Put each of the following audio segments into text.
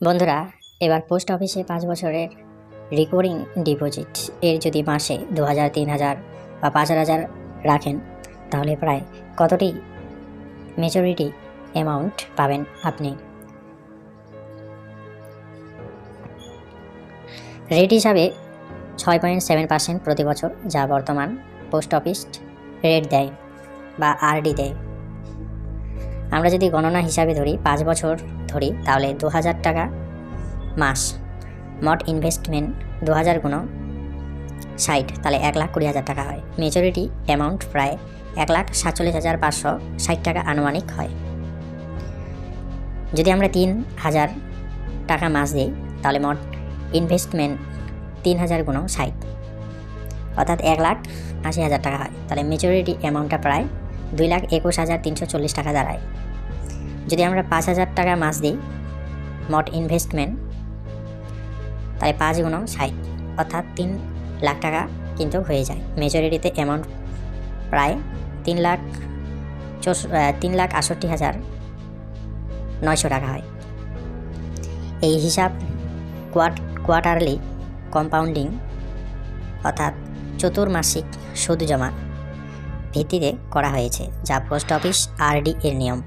বন্ধুরা, এবার পোস্ট অফিসে পাঁচ বছরের রিকোরিং ডিপোজিট এর যদি মাসে দু হাজার তিন হাজার বা পাঁচ হাজার রাখেন, তাহলে প্রায় কতটি মেচুরিটি অ্যামাউন্ট পাবেন আপনি? রেট হিসাবে ছয় পয়েন্ট সেভেন পার্সেন্ট প্রতি বছর যা বর্তমান পোস্ট অফিস রেট দেয় বা আরডি দেয়। আমরা যদি গণনা হিসাবে ধরি, পাঁচ বছর ধরি, তাহলে দু হাজার টাকা মাস। মোট ইনভেস্টমেন্ট দু হাজার গুণ ষাট, তাহলে এক লাখ কুড়ি হাজার টাকা হয়। মেজরিটি অ্যামাউন্ট প্রায় এক লাখ সাতচল্লিশ হাজার পাঁচশো ষাট টাকা আনুমানিক হয়। যদি আমরা তিন হাজার টাকা মাস দিই, তাহলে মোট ইনভেস্টমেন্ট তিন হাজার গুণ ষাট, অর্থাৎ এক লাখ আশি হাজার টাকা হয়। তাহলে মেজরিটি অ্যামাউন্টটা প্রায় দুই লাখ একুশ হাজার তিনশো চল্লিশ টাকা দাঁড়ায়। যদি আমরা পাঁচ হাজার টাকা মাস দিই, মোট ইনভেস্টমেন্ট তাই পাঁচ গুণ ষাট, অর্থাৎ তিন লাখ টাকা কিন্তু হয়ে যায়। মেজরিটিতে অ্যামাউন্ট প্রায় তিন লাখ তিন লাখ আষট্টি হাজার নয়শো টাকা হয়। এই হিসাব কোয়াট কোয়ার্টারলি কম্পাউন্ডিং অর্থাৎ চতুর্মাসিক সুদ জমা ভিত্তিতে করা হয়েছে, যা পোস্ট অফিস আরডি এর নিয়ম।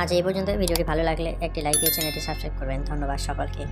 আজ এই পর্যন্ত ভিডিওটি ভালো লাগলে একটি লাইক দিয়ে চ্যানেলটি সাবস্ক্রাইব করবেন। ধন্যবাদ সকলকে।